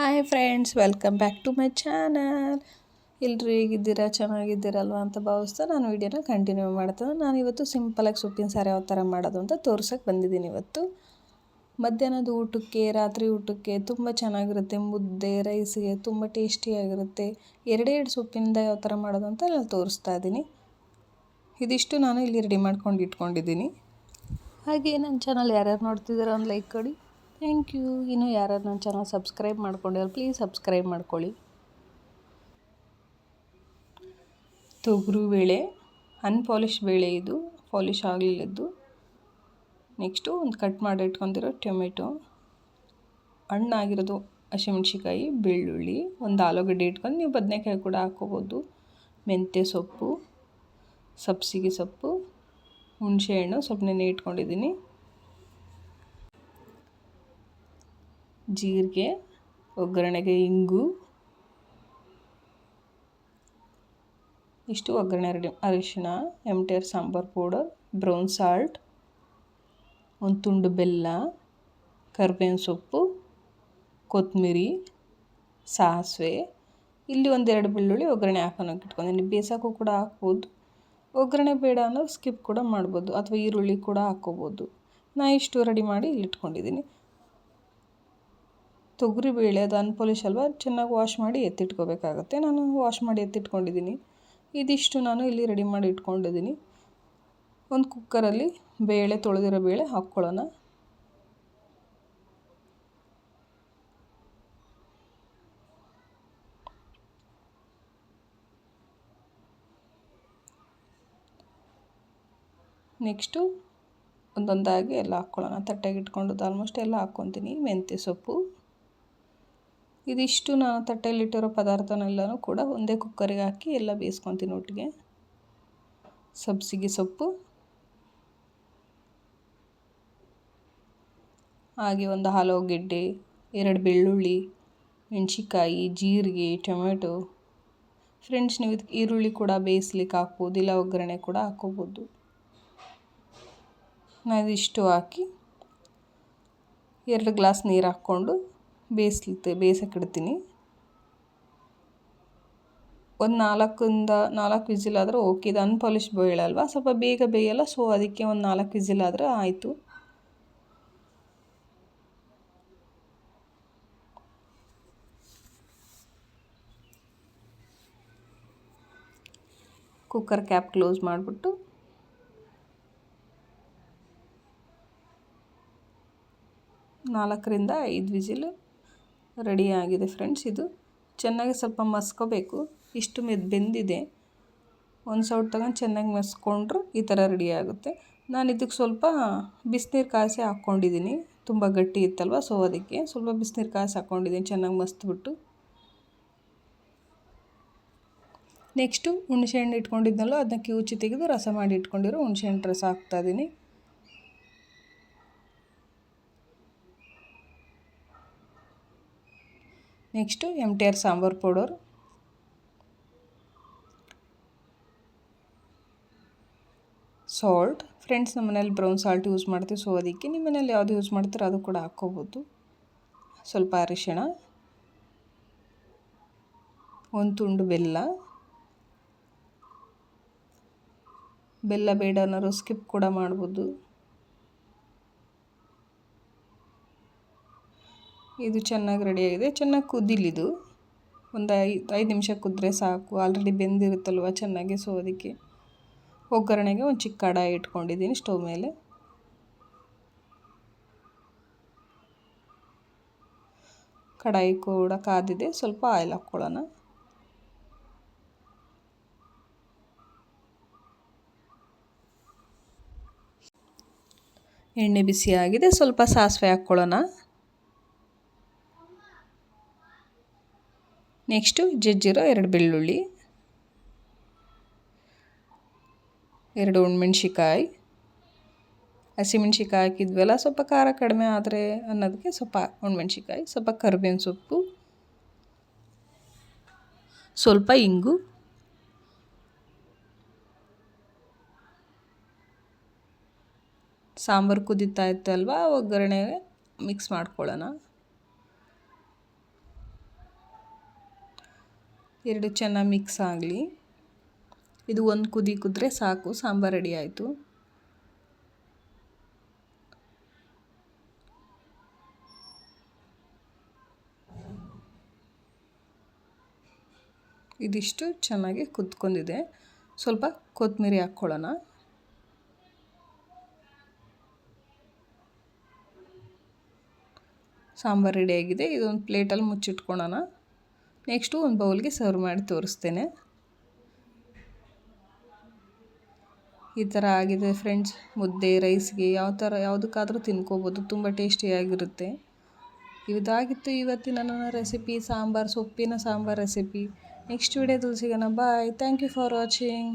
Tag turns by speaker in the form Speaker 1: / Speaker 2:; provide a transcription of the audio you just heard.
Speaker 1: Hi friends, welcome back to my channel. ಎಲ್ಲರೂ ಹೇಗಿದ್ದೀರಾ? ಚೆನ್ನಾಗಿದ್ದೀರಲ್ವ ಅಂತ ಭಾವಿಸ್ತಾ ನಾನು ವೀಡಿಯೋನ ಕಂಟಿನ್ಯೂ ಮಾಡ್ತೇನೆ ನಾನು ಇವತ್ತು ಸಿಂಪಲಾಗಿ ಸೊಪ್ಪಿನ ಸಾರು ಯಾವ ಥರ ಮಾಡೋದು ಅಂತ ತೋರ್ಸೋಕ್ಕೆ ಬಂದಿದ್ದೀನಿ ಇವತ್ತು. ಮಧ್ಯಾಹ್ನದ ಊಟಕ್ಕೆ, ರಾತ್ರಿ ಊಟಕ್ಕೆ ತುಂಬ ಚೆನ್ನಾಗಿರುತ್ತೆ. ಮುದ್ದೆ, ರೈಸಿಗೆ ತುಂಬ ಟೇಸ್ಟಿಯಾಗಿರುತ್ತೆ ಎರಡೆರಡು ಸೊಪ್ಪಿನಿಂದ ಯಾವ ಥರ ಮಾಡೋದು ಅಂತ ನಾನು ತೋರಿಸ್ತಾ ಇದ್ದೀನಿ. ಇದಿಷ್ಟು ನಾನು ಇಲ್ಲಿ ರೆಡಿ ಮಾಡ್ಕೊಂಡು ಇಟ್ಕೊಂಡಿದ್ದೀನಿ. ಹಾಗೆ ನನ್ನ ಚಾನಲ್ ಯಾರ್ಯಾರು ನೋಡ್ತಿದ್ದೀರೋ ಒಂದು ಲೈಕ್ ಕೊಡಿ. Thank you. ಇನ್ನು ಯಾರು ನನ್ನ ಚಾನಲ್ ಸಬ್ಸ್ಕ್ರೈಬ್ ಮಾಡ್ಕೊಂಡಿರೋ ಪ್ಲೀಸ್ ಸಬ್ಸ್ಕ್ರೈಬ್ ಮಾಡ್ಕೊಳ್ಳಿ. ತೊಗರು ಬೇಳೆ ಅನ್ಪಾಲಿಶ್ ಬೇಳೆ ಇದು ಪಾಲಿಶ್ ಆಗಲಿಲ್ಲದ್ದು. ನೆಕ್ಸ್ಟು ಒಂದು ಕಟ್ ಮಾಡಿ ಇಟ್ಕೊಂಡಿರೋ ಟೊಮೆಟೊ ಹಣ್ಣಾಗಿರೋದು ಹಸಿಮೆಣ್ಸಿಕಾಯಿ ಬೆಳ್ಳುಳ್ಳಿ, ಒಂದು ಆಲೂಗಡ್ಡೆ ಇಟ್ಕೊಂಡು ನೀವು ಬದನೆಕಾಯಿ ಕೂಡ ಹಾಕ್ಕೋಬೋದು. ಮೆಂತ್ಯ ಸೊಪ್ಪು, ಸಬ್ಸಿಗೆ ಸೊಪ್ಪು ಹುಣಸೆಹಣ್ಣು ಸ್ವಲ್ಪ ನೆನೆ ಇಟ್ಕೊಂಡಿದ್ದೀನಿ. ಜೀರಿಗೆ, ಒಗ್ಗರಣೆಗೆ ಇಂಗು. ಇಷ್ಟು ಒಗ್ಗರಣೆ ರೆಡಿ ಅರಿಶಿಣ M T R sambar powder, brown salt, ಒಂದು ತುಂಡು ಬೆಲ್ಲ, ಕರ್ಬೇವಿನ ಸೊಪ್ಪು, ಕೊತ್ತಂಬರಿ, ಸಾಸಿವೆ. ಇಲ್ಲಿ ಒಂದೆರಡು ಬೆಳ್ಳುಳ್ಳಿ ಒಗ್ಗರಣೆ ಹಾಕೋಣಕ್ಕೆ ಇಟ್ಕೊಂಡಿದ್ದೀನಿ ಬೇಯಿಸೋಕ್ಕೂ ಕೂಡ ಹಾಕ್ಬೋದು. ಒಗ್ಗರಣೆ ಬೇಡ ಅನ್ನೋ ಸ್ಕಿಪ್ ಕೂಡ ಮಾಡ್ಬೋದು. ಅಥವಾ ಈರುಳ್ಳಿ ಕೂಡ ಹಾಕ್ಕೋಬೋದು. ನಾ ಇಷ್ಟು ರೆಡಿ ಮಾಡಿ ಇಲ್ಲಿ ಇಟ್ಕೊಂಡಿದ್ದೀನಿ ತೊಗರಿಬೇಳೆ ಅದು ಅನ್ಪೋಲಿಶ್ ಅಲ್ವಾ ಚೆನ್ನಾಗಿ ವಾಶ್ ಮಾಡಿ ಎತ್ತಿಟ್ಕೋಬೇಕಾಗತ್ತೆ. ನಾನು ವಾಶ್ ಮಾಡಿ ಎತ್ತಿಟ್ಕೊಂಡಿದ್ದೀನಿ. ಇದಿಷ್ಟು ನಾನು ಇಲ್ಲಿ ರೆಡಿ ಮಾಡಿ ಇಟ್ಕೊಂಡಿದ್ದೀನಿ. ಒಂದು ಕುಕ್ಕರಲ್ಲಿ ಬೇಳೆ, ತೊಳೆದಿರೋ ಬೇಳೆ ಹಾಕ್ಕೊಳ್ಳೋಣ. ನೆಕ್ಸ್ಟು ಒಂದೊಂದಾಗಿ ಎಲ್ಲ ಹಾಕ್ಕೊಳ್ಳೋಣ. ತಟ್ಟೆಗೆ ಇಟ್ಕೊಂಡು ಆಲ್ಮೋಸ್ಟ್ ಎಲ್ಲ ಹಾಕ್ಕೊತೀನಿ. ಮೆಂತ್ಯ ಸೊಪ್ಪು. ಇದಿಷ್ಟು ನಾನು ತಟ್ಟೆಯಲ್ಲಿಟ್ಟಿರೋ ಪದಾರ್ಥನೆಲ್ಲನೂ ಕೂಡ ಒಂದೇ ಕುಕ್ಕರಿಗೆ ಹಾಕಿ ಎಲ್ಲ ಬೇಯಿಸ್ಕೊತೀನಿ ಒಟ್ಟಿಗೆ. ಸಬ್ಸಿಗೆ ಸೊಪ್ಪು. ಹಾಗೆ ಒಂದು ಆಲೂಗೆಡ್ಡೆ ಎರಡು ಬೆಳ್ಳುಳ್ಳಿ ಮೆಣಸಿಕಾಯಿ ಜೀರಿಗೆ, ಟೊಮೆಟೊ. ಫ್ರೆಂಡ್ಸ್ ನೀವು ಈರುಳ್ಳಿ ಕೂಡ ಬೇಯಿಸ್ಲಿಕ್ಕೆ ಹಾಕ್ಬೋದು, ಇಲ್ಲ ಒಗ್ಗರಣೆ ಕೂಡ ಹಾಕ್ಕೋಬೋದು. ನಾನು ಇದಿಷ್ಟು ಹಾಕಿ ಎರಡು ಗ್ಲಾಸ್ ನೀರು ಹಾಕ್ಕೊಂಡು ಬೇಯಿಸ್ಲಿತ್ತೆ ಬೇಯಿಸಕ್ಕೆ ಇಡ್ತೀನಿ ಒಂದು ನಾಲ್ಕಿಂದ ನಾಲ್ಕು ವಿಜಿಲ್ ಆದರೆ ಓಕೆ, ಇದು ಅನ್ಪಾಲಿಶ್ ಅಲ್ವಾ? ಸ್ವಲ್ಪ ಬೇಗ ಬೇಯಲ್ಲ, ಸೊ ಅದಕ್ಕೆ ಒಂದು ನಾಲ್ಕು ವಿಜಿಲ್ ಆದರೆ ಆಯಿತು. ಕುಕ್ಕರ್ ಕ್ಯಾಪ್ ಕ್ಲೋಸ್ ಮಾಡಿಬಿಟ್ಟು ನಾಲ್ಕರಿಂದ ಐದು ವಿಸಿಲ್ ರೆಡಿ ಆಗಿದೆ ಫ್ರೆಂಡ್ಸ್ ಇದು ಚೆನ್ನಾಗಿ ಸ್ವಲ್ಪ ಮಸ್ಕೋಬೇಕು. ಇಷ್ಟು ಮೆದ್ ಬೆಂದಿದೆ. ಒಂದು ಸೌಟ್ ತಗೊಂಡು ಚೆನ್ನಾಗಿ ಮಸ್ಕೊಂಡ್ರು ಈ ಥರ ರೆಡಿ ಆಗುತ್ತೆ. ನಾನು ಇದಕ್ಕೆ ಸ್ವಲ್ಪ ಬಿಸಿನೀರು ಕಾಯಿಸಿ ಹಾಕ್ಕೊಂಡಿದ್ದೀನಿ ತುಂಬ ಗಟ್ಟಿ ಇತ್ತಲ್ವ ಸೊ ಅದಕ್ಕೆ ಸ್ವಲ್ಪ ಬಿಸಿನೀರು ಕಾಯಿಸಿ ಹಾಕ್ಕೊಂಡಿದ್ದೀನಿ ಚೆನ್ನಾಗಿ ಮಸ್ತ್ಬಿಟ್ಟು. ನೆಕ್ಸ್ಟು ಹುಣಸೆಹಣ್ಣು ಇಟ್ಕೊಂಡಿದ್ನಲ್ಲ ಅದನ್ನ ಕಿವುಚಿ ತೆಗೆದು ರಸ ಮಾಡಿ ಇಟ್ಕೊಂಡಿರೋ ಹುಣಸೆಹಣ್ಣು ರಸ ಹಾಕ್ತಾಯಿದ್ದೀನಿ next M T R sambar powder. Salt. Friends, ನಮ್ಮ ಮನೇಲಿ ಬ್ರೌನ್ ಸಾಲ್ಟ್ ಯೂಸ್ ಮಾಡ್ತೀವಿ. ಸೊ, ಅದಕ್ಕೆ ನಿಮ್ಮ ಮನೇಲಿ ಯಾವುದು ಯೂಸ್ ಮಾಡ್ತೀರೋ ಅದು ಕೂಡ ಹಾಕ್ಕೋಬೋದು. ಸ್ವಲ್ಪ ಅರಿಶಿಣ. ಒಂದು ತುಂಡು ಬೆಲ್ಲ. ಬೆಲ್ಲ ಬೇಡ ಅನ್ನೋರು ಸ್ಕಿಪ್ ಕೂಡ ಮಾಡ್ಬೋದು. ಇದು ಚೆನ್ನಾಗಿ ರೆಡಿಯಾಗಿದೆ ಚೆನ್ನಾಗಿ ಕುದಿಲಿದು ಒಂದು ಐದು ಐದು ನಿಮಿಷ ಕುದ್ರೆ ಸಾಕು. ಆಲ್ರೆಡಿ ಬೆಂದಿರುತ್ತಲ್ವ ಚೆನ್ನಾಗಿ ಸೊ ಅದಕ್ಕೆ ಒಗ್ಗರಣೆಗೆ ಒಂದು ಚಿಕ್ಕ ಕಡಾಯಿ ಇಟ್ಕೊಂಡಿದ್ದೀನಿ ಸ್ಟವ್ ಮೇಲೆ. ಕಡಾಯಿ ಕೂಡ ಕಾದಿದೆ. ಸ್ವಲ್ಪ ಆಯಿಲ್ ಹಾಕ್ಕೊಳ್ಳೋಣ. ಎಣ್ಣೆ ಬಿಸಿಯಾಗಿದೆ ಸ್ವಲ್ಪ ಸಾಸಿವೆ ಹಾಕ್ಕೊಳ್ಳೋಣ. ನೆಕ್ಸ್ಟು ಜಜ್ಜಿರೋ ಎರಡು ಬೆಳ್ಳುಳ್ಳಿ, ಎರಡು ಒಣಮೆಣ್ಸಿಕಾಯಿ ಹಸಿಮೆಣ್ಸಿಕಾಯಿ ಹಾಕಿದ್ವಲ್ಲ, ಸ್ವಲ್ಪ ಖಾರ ಕಡಿಮೆ ಆದರೆ ಅನ್ನೋದಕ್ಕೆ ಸ್ವಲ್ಪ ಒಣಮೆಣ್ಸಿಕಾಯಿ ಸ್ವಲ್ಪ ಕರಿಬೇವಿನ ಸೊಪ್ಪು, ಸ್ವಲ್ಪ ಇಂಗು, ಸಾಂಬಾರು ಕುದಿತಾ ಇತ್ತಲ್ವಾ, ಒಗ್ಗರಣೆ ಮಿಕ್ಸ್ ಮಾಡ್ಕೊಳ್ಳೋಣ. ಎರಡು ಚೆನ್ನಾಗಿ ಮಿಕ್ಸ್ ಆಗಲಿ. ಇದು ಒಂದು ಕುದಿ ಕುದ್ರೆ ಸಾಕು, ಸಾಂಬಾರು ರೆಡಿ ಆಯಿತು. ಇದಿಷ್ಟು ಚೆನ್ನಾಗಿ ಕುದ್ಕೊಂಡಿದೆ ಸ್ವಲ್ಪ ಕೊತ್ತಂಬರಿ ಹಾಕ್ಕೊಳ್ಳೋಣ. ಸಾಂಬಾರು ರೆಡಿಯಾಗಿದೆ ಇದೊಂದು ಪ್ಲೇಟಲ್ಲಿ ಮುಚ್ಚಿಟ್ಕೊಳ್ಳೋಣ. ನೆಕ್ಸ್ಟು ಒಂದು ಬೌಲ್ಗೆ ಸರ್ವ್ ಮಾಡಿ ತೋರಿಸ್ತೇನೆ. ಈ ಥರ ಆಗಿದೆ ಫ್ರೆಂಡ್ಸ್, ಮುದ್ದೆ, ರೈಸ್ಗೆ ಯಾವ ಥರ ಯಾವುದಕ್ಕಾದರೂ ತಿನ್ಕೋಬೋದು, ತುಂಬ ಟೇಸ್ಟಿಯಾಗಿರುತ್ತೆ. ಇದಾಗಿತ್ತು ಇವತ್ತಿನ ನನ್ನ ರೆಸಿಪಿ, ಸಾಂಬಾರು ಸೊಪ್ಪಿನ ಸಾಂಬಾರು ರೆಸಿಪಿ. ನೆಕ್ಸ್ಟ್ ವಿಡಿಯೋದಲ್ಲಿ ಸಿಗೋಣ. Bye. Thank you for watching.